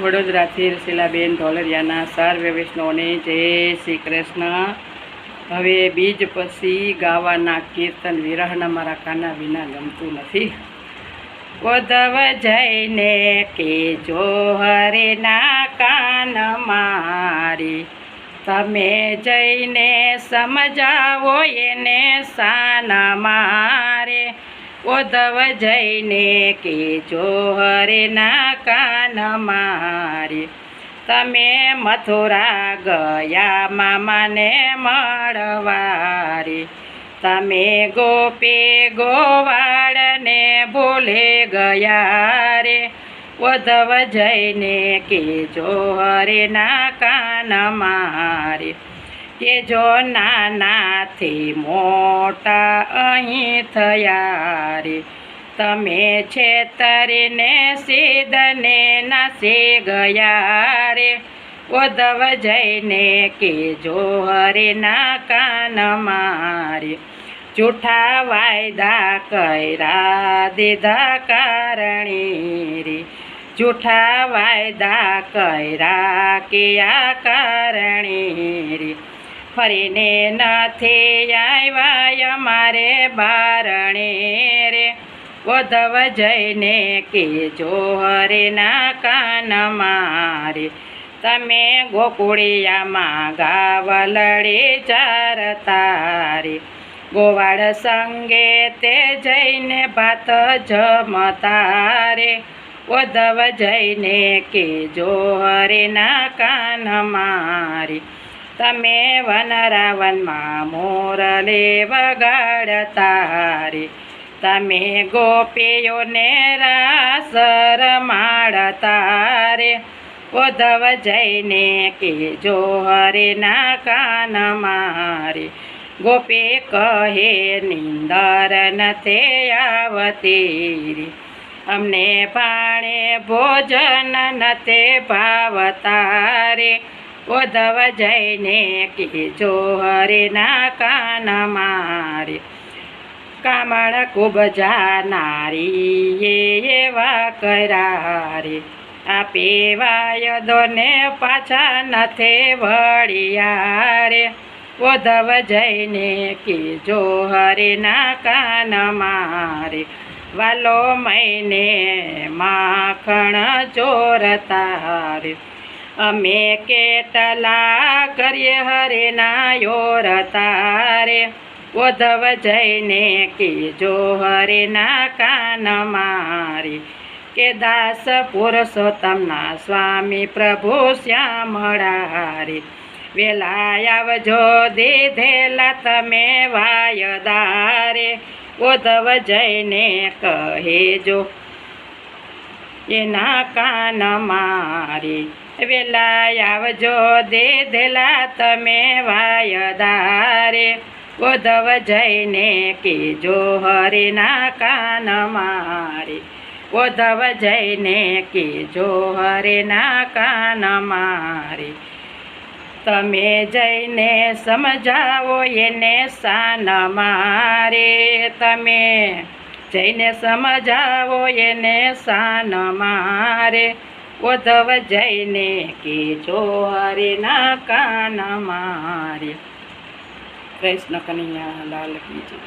વડોદરાથી રસીલાબેન ઢોલરિયાના સર્વે વૈષ્ણવને જય શ્રી કૃષ્ણ. હવે બીજ પછી ગાવાના કીર્તન વિરહના મારા કાના વિના ગમતું નથી. ઉદ્ધવ જઈને કે જો હરેના કાન મારી. તમે જઈને સમજાવો એને સાન ઉદ્ધવ જઈને કે જો હરેના કાન મારી. તમે મથુરા ગયા મામાને મળવારી. તમે ગોપે ગોવાળને ભૂલે ગયા રે. ઓધવ જઈને કે જો હરેના કાન મારે. કે જો નાનાથી મોટા અહીં થયા રે, તમે છેતરીને સીધને નાસી ગયા રે. ઉદ્ધવ જઈને કે જો હરેના કાન મારે, જૂઠા વાયદા કર્યા દીધા કારણી રે. જૂઠા વાયદા કર્યા કે આ કારણે રે. ફરીને નથી આવ્યા અમારે બારણે રે. વધવ જઈને કે જો હરેના કાન મારે. તમે ગોકુળિયામાં ગાવલડી ચાર તારે. ગોવાળ સંગે તે જઈને ભાત જમતારે. વધવ જઈને કે જો હરેના કાન મારે. તમે વનરાવનમાં મોરલે વગાડતા રે તમે ગોપીઓને રાસર માડતા રે ઉદ્ધવ જઈને કે જો હરેના કાન મારે. ગોપે કહે, નિંદર નથી આવતી અમને પાણે ભોજન નથી ભાવતા ઉદ્ધવ જઈને કે હરે ના કાન મારે. કામળ કુબજા નારી એવા કર્યા રે આપે વાયદોને પાછા નથી વળ્યા રે ઉદ્ધવ જઈને કે હરે ના કાન મારે. વાલો મહિને માખણ ચોરતા રે અમે કેટલા કરીએ હરેના યોરતા રતારે? ઓધવ જઈને કે જો હરેના કાન મારી. કે દાસ પુરુષોત્તમના સ્વામી પ્રભુ શ્યામળા રે વેલા આવજો દીધેલા તમે વાયદારે. ઓધવ જઈને કહેજો એના કાન મારે. વેલા આવજો દેધેલા તમે વાયદારે ઉધવ જઈને કે હરિના કાન મારે. ઉધવ જઈને કે હરિના હરેના કાન મારે. તમે જઈને સમજાવો એને સાન મારે. તમે જઈને સમજાવો એને સાન મારે. ઉદ્ધવ જઈને કે જો હરેના કાન મારે. કૃષ્ણ કનૈયા લાલ કી જય.